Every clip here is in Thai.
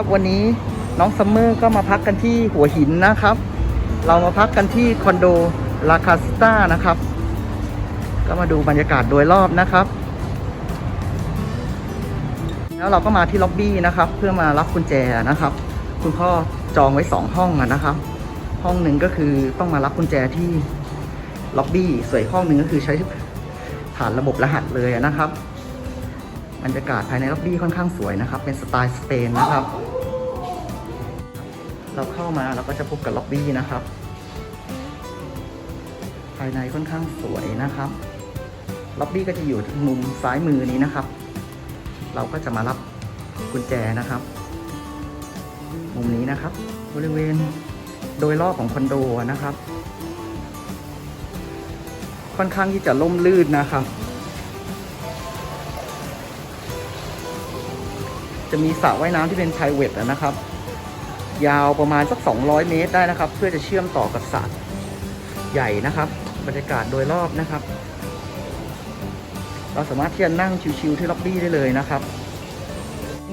ครับวันนี้น้องซัมเมอร์ก็มาพักกันที่หัวหินนะครับ เรามาพักกันที่คอนโดลาคาสตานะครับ ก็มาดูบรรยากาศโดยรอบนะครับ แล้วเราก็มาที่ล็อบบี้นะครับ เพื่อมารับกุญแจนะครับ คุณพ่อจองไว้สองห้องนะครับ ห้องหนึ่งก็คือต้องมารับกุญแจที่ล็อบบี้ส่วนห้องหนึ่งก็คือใช้ผ่านระบบรหัสเลยนะครับบรรยากาศภายในล็อบบี้ค่อนข้างสวยนะครับ เป็นสไตล์สเปนนะครับ เราเข้ามาเราก็จะพบกับล็อบบี้นะครับ ภายในค่อนข้างสวยนะครับล็อบบี้ก็จะอยู่มุมซ้ายมือนี้นะครับ เราก็จะมารับกุญแจนะครับ มุมนี้นะครับ บริเวณโดยรอบของคอนโดนะครับ ค่อนข้างที่จะล่มลื่นนะครับ จะมีสระว่ายน้ำที่เป็น p r i v a t นะครับ ยาวประมาณสัก 200 เมตรได้นะครับ เพื่อจะเชื่อมต่อกับสระใหญ่นะครับ บรรยากาศโดยรอบนะครับ เราสามารถที่จะนั่งชิวๆที่ล็อบบี้ได้เลยนะครับ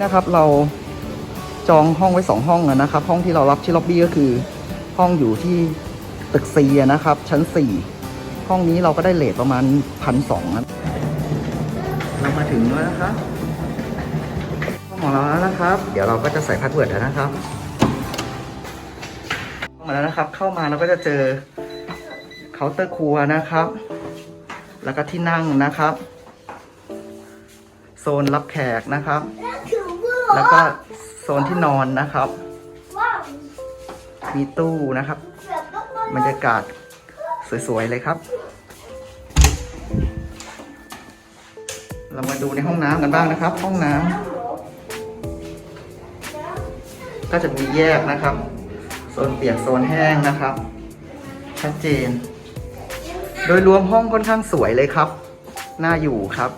นะครับเราจองห้องไว้ 2 ห้องนะครับ ห้องที่เรารับที่ล็อบบี้ก็คือห้องอยู่ที่ตึกซีนะครับ ชั้น 4 ห้องนี้เราก็ได้เลทประมาณพันสองเรามาถึงแล้วนะครับห้องของเราแล้วนะครับ เดี๋ยวเราก็จะใส่พาสเวิร์ดแล้วนะครับ มาแล้วนะครับ เข้ามาเราก็จะเจอเคาน์เตอร์ครัวนะครับ แล้วก็ที่นั่งนะครับ โซนรับแขกนะครับ แล้วก็โซนที่นอนนะครับ มีตู้นะครับบรรยากาศสวยๆเลยครับ เรามาดูในห้องน้ำกันบ้างนะครับ ห้องน้ำก็จะมีแยกนะครับ ซนเปียกโซนแห้งนะครับ ชัดเจน โดยรวมห้องค่อนข้างสวยเลยครับ น่าอยู่ครับ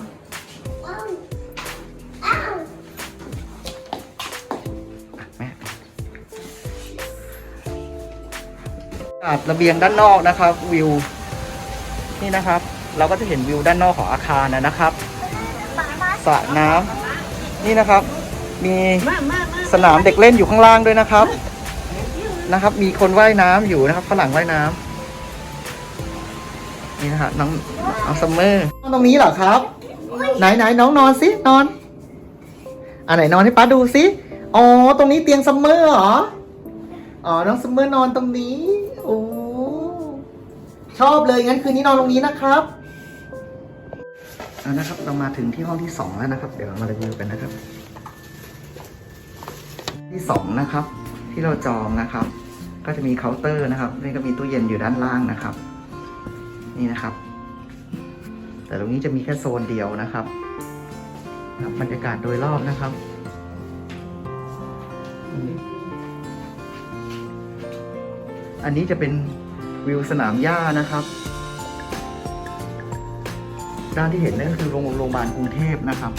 อาดระเบียงด้านนอกนะครับ วิว นี่นะครับ เราก็จะเห็นวิวด้านนอกของอาคารนะครับสระน้ำนี่นะครับ มีสนามเด็กเล่นอยู่ข้างล่างด้วยนะครับ นะครับ มีคนว่ายน้ำอยู่นะครับฝรั่งว่ายน้ำนี่นะฮะน้องน้องซัมเมอร์นอนตรงนี้เหรอครับ ไหนไหนน้องนอนสินอนอะไหนนอนให้ป้าดูสิอ๋อตรงนี้เตียงซัมเมอร์เหรออ๋อน้องซัมเมอร์นอนตรงนี้โอ้ชอบเลยงั้นคืนนี้นอนตรงนี้นะครับเอานะครับเรามาถึงที่ห้องที่สองแล้วนะครับ เดี๋ยวเรามารีวิวกันนะครับ ที่สองนะครับ ที่เราจองนะครับ ก็จะมีเคาน์เตอร์นะครับนี่ก็มีตู้เย็นอยู่ด้านล่างนะครับ นี่นะครับ แต่ตรงนี้จะมีแค่โซนเดียวนะครับบรรยากาศโดยรอบนะครับอันนี้จะเป็นวิวสนามหญ้านะครับ ด้านที่เห็นนั่นก็คือโรงโรงพยาบาลกรุงเทพนะครับ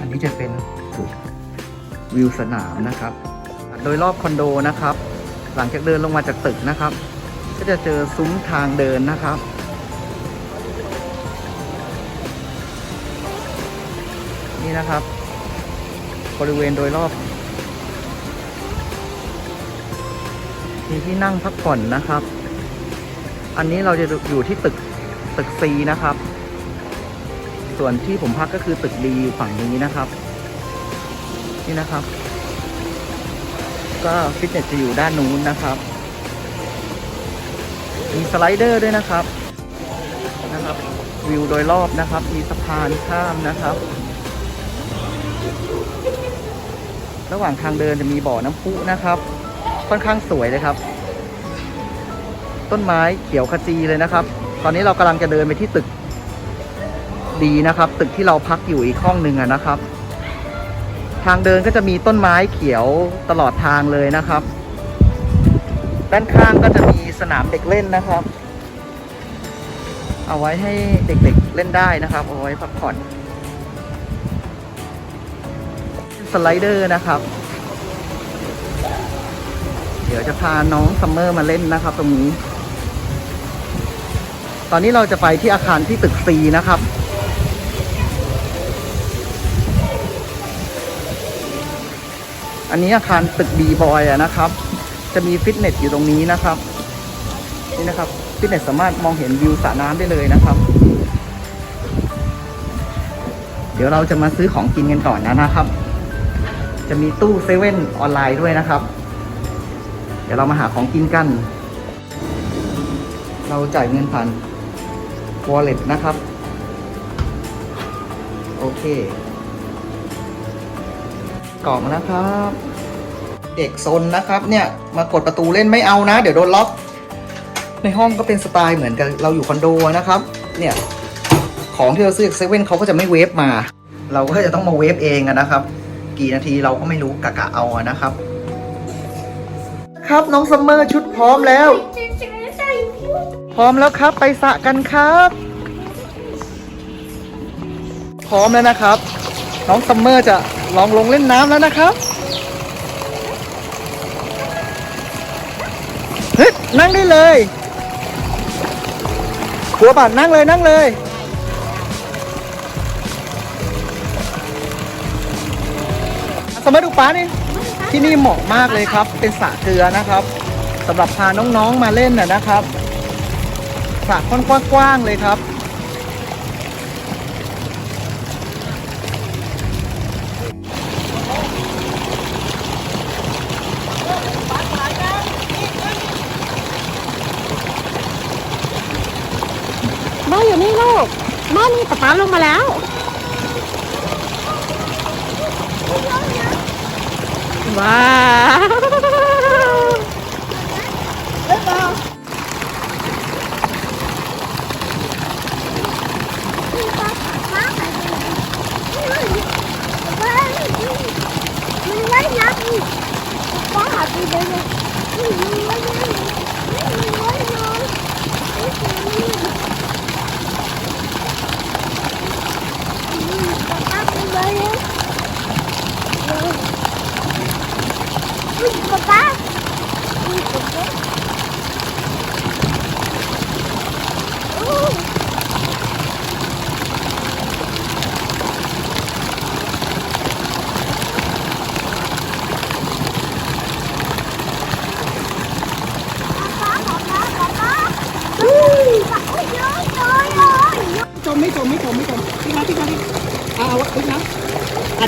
อันนี้จะเป็นจุด วิวสนามนะครับ โดยรอบคอนโดนะครับ หลังจากเดินลงมาจากตึกนะครับ ก็จะเจอซุ้มทางเดินนะครับ นี่นะครับบริเวณโดยรอบ มีที่นั่งพักผ่อนนะครับ อันนี้เราจะอยู่ที่ตึกตึกซีนะครับ ส่วนที่ผมพักก็คือตึกดีฝั่งนี้นะครับ นี่นะครับ ก็ฟิตเนสจะอยู่ด้านนู้นนะครับ มีสไลเดอร์ด้วยนะครับนะครับ วิวโดยรอบนะครับ มีสะพานข้ามนะครับ ระหว่างทางเดินจะมีบ่อน้ำพุนะครับ ค่อนข้างสวยเลยครับ ต้นไม้เขียวขจีเลยนะครับ ตอนนี้เรากำลังจะเดินไปที่ตึกดีนะครับ ตึกที่เราพักอยู่อีกห้องหนึ่งนะครับ ทางเดินก็จะมีต้นไม้เขียวตลอดทางเลยนะครับ ด้านข้างก็จะมีสนามเด็กเล่นนะครับ เอาไว้ให้เด็กๆเล่นได้นะครับ เอาไว้พักผ่อนสไลเดอร์นะครับ เดี๋ยวจะพาน้องซัมเมอร์มาเล่นนะครับ ตรงนี้ ตอนนี้เราจะไปที่อาคารที่ตึกซีนะครับ อันนี้อาคารตึกบีบอยนะครับ จะมีฟิตเนสอยู่ตรงนี้นะครับ นี่นะครับ ฟิตเนสสามารถมองเห็นวิวสระน้ำได้เลยนะครับ เดี๋ยวเราจะมาซื้อของกินกันก่อนนะนะครับ จะมีตู้เซเว่นออนไลน์ด้วยนะครับ เดี๋ยวเรามาหาของกินกัน เราจ่ายเงินผ่าน wallet นะครับ โอเค กล่องแล้วครับ เด็กซนนะครับเนี่ยมากดประตูเล่นไม่เอานะ เดี๋ยวโดนล็อก ในห้องก็เป็นสไตล์เหมือนกับเราอยู่คอนโดนะครับ เนี่ยของที่เราซื้อจากเซเว่นเขาก็จะไม่เวฟมา เราก็จะต้องมาเวฟเองนะครับ กี่นาทีเราก็ไม่รู้กะกะเอาอะนะครับ ครับน้องซัมเมอร์ชุดพร้อมแล้ว พร้อมแล้วครับไปสะกันครับ พร้อมแล้วนะครับ น้องซัมเมอร์จะลองลงเล่นน้ำแล้วนะครับเฮ้ยนั่งได้เลยหัวบาดนั่งเลยนั่งเลย สมมติดูป้านี่ที่นี่เหมาะมากเลยครับ เป็นสระเกลือนะครับสำหรับพาน้องๆมาเล่นน่ะนะครับสระค่อนกว้างๆเลยครับ ม้อยู่นี่ลูกหม้นี่ป๊าป๊าลงมาแล้วว้าวมันไว้นับป้าไเลย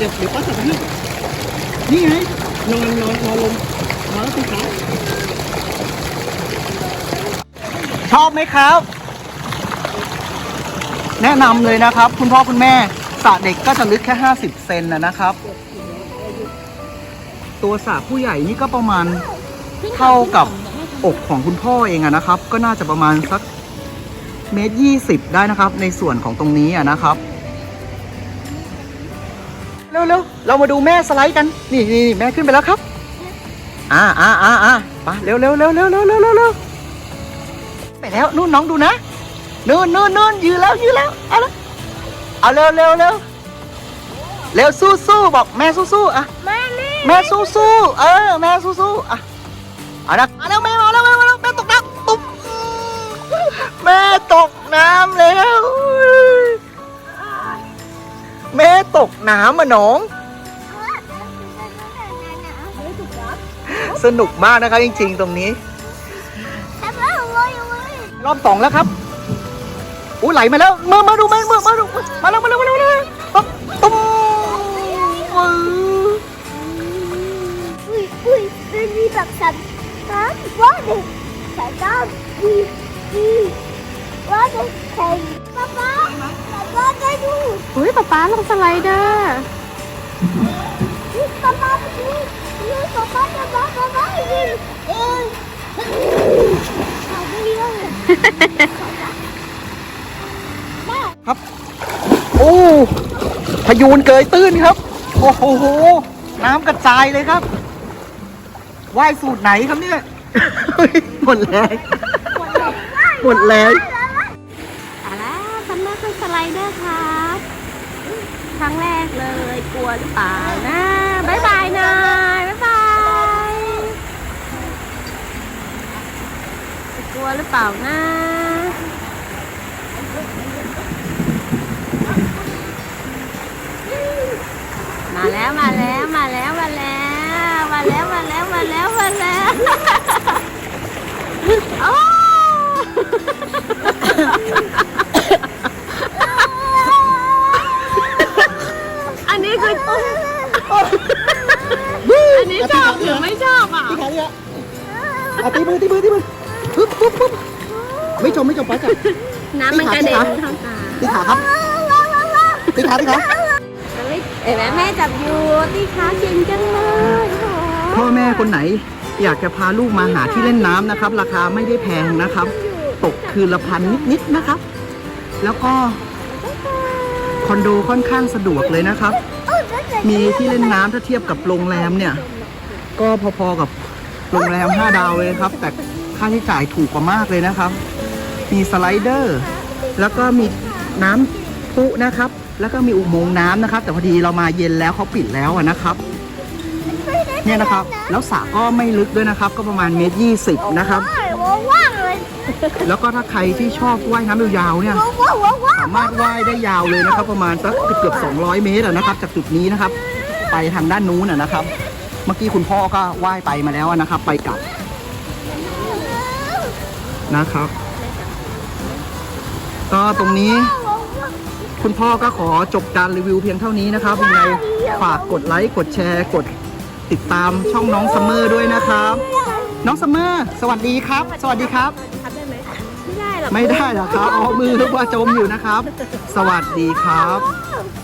ดี๋ยวเดี๋ยวป้าจับให้นี่ไงนอนนอนนอนลงนอนแล้วพี่ครับชอบไหมครับ แนะนำเลยนะครับ คุณพ่อคุณแม่สระเด็กก็จะลึกแค่ 50 เซนนะนะครับ ตัวสระผู้ใหญ่นี่ก็ประมาณเท่ากับอกของคุณพ่อเองอะนะครับ ก็น่าจะประมาณสักเมตรยี่สิบได้นะครับ ในส่วนของตรงนี้อะนะครับ เร็วๆเรามาดูแม่สไลด์กัน นี่นี่แม่ขึ้นไปแล้วครับ อ่าอ่าอ่าอ่าไปเร็วเร็วเร็วเร็วเร็วเร็วเร็วเร็วไปแล้วนู่นน้องดูนะนู่นนู่นนู่นยืนแล้วยืนแล้วเอาละเอาเร็วเร็วเร็วเร็วสู้สู้บอกแม่สู้สู้อะแม่นี่แม่สู้สู้เออแม่สู้สู้อะเอาละมาแล้วแม่มาแล้วแม่มาแล้วแม่ตกน้ำตุ๊บแม่ตกน้ำแล้ว แม่ตกน้ำอะน้อง สนุกมากนะครับจริงๆ ตรงนี้ รอบสองแล้วครับอู้ไหลมาแล้วมามาดูมามามาดูมาแล้วมาแล้วมาแล้วมาแล้วตุ๊บตุ้มออุ้ยอุ้ยมันมีแบบสันน้ำว่าเด็กสายน้ำดีดีว่าเด็กแข่งป๊าป๊า ป๊าป๊าได้ดูอุ้ยป๊าป๊าลงสไลเดอร์ป๊าป๊าไปดูดูป๊าป๊าป๊าป๊าป๊าป๊าไปดูเอ้ยขาไม่เยอะเลยครับ โอ้พยูนเกยตื้นครับ โอ้โห น้ำกระจายเลยครับว่ายสูตรไหนครับเนี่ยหมดแรงหมดแรง รั้งแรกเลย กลัวหรือเปล่านะบายบายน่อยบายบายกลัวหรือเปล่านะมาแล้วมาแล้วมาแล้วมาแล้วมาแล้วมาแล้วมาแล้วมาแล้วโอ้ ชอบหรือไม่ชอบอะตีขาดิฮะอะตีมือตีมือตีมือปึ๊บปึ๊บปึ๊บไม่จมไม่จมไปจ้ะน้ำมันกระเด็นเข้าตาตีขาครับตีขาตีขาเห็นไหมแม่จับอยู่ตีขาเก่งจังเลยโอ้โหพ่อแม่คนไหนอยากจะพาลูกมาหาที่เล่นน้ำนะครับ ราคาไม่ได้แพงนะครับ ตกคืนละพันนิดๆนะครับ แล้วก็คอนโดค่อนข้างสะดวกเลยนะครับ มีที่เล่นน้ำถ้าเทียบกับโรงแรมเนี่ย ก็พอๆกับโรงแรม5ดาวเลยครับ แต่ค่าใช้จ่ายถูกกว่ามากเลยนะครับ มีสไลเดอร์ แล้วก็มีน้ำพุนะครับ แล้วก็มีอุโมงค์น้ำนะครับ แต่พอดีเรามาเย็นแล้วเขาปิดแล้วอะนะครับเนี่ยนะครับ แล้วสระก็ไม่ลึกด้วยนะครับ ก็ประมาณเมตรยี่สิบนะครับ ว่างเลยแล้วก็ถ้าใครที่ชอบว่ายน้ำยาวๆเนี่ย ว้าวว้าวว้าวสามารถว่ายได้ยาวเลยนะครับ ประมาณสักเกือบๆ200 เมตรอะนะครับ จากจุดนี้นะครับ ไปทางด้านนู้นอะนะครับ เมื่อกี้คุณพ่อก็ว่ายไปมาแล้วอะนะครับ ไปกลับนะครับ ก็ตรงนี้ คุณพ่อก็ขอจบการรีวิวเพียงเท่านี้นะครับยังไงฝากกดไลค์กดแชร์ กดติดตามช่องน้องซัมเมอร์ด้วยนะครับ น้องซัมเมอร์สวัสดีครับ สวัสดีครับทำได้ไหมไม่ได้หรอกไม่ได้เหรอครับอ๋อมือนึกว่าจมอยู่นะครับ สวัสดีครับว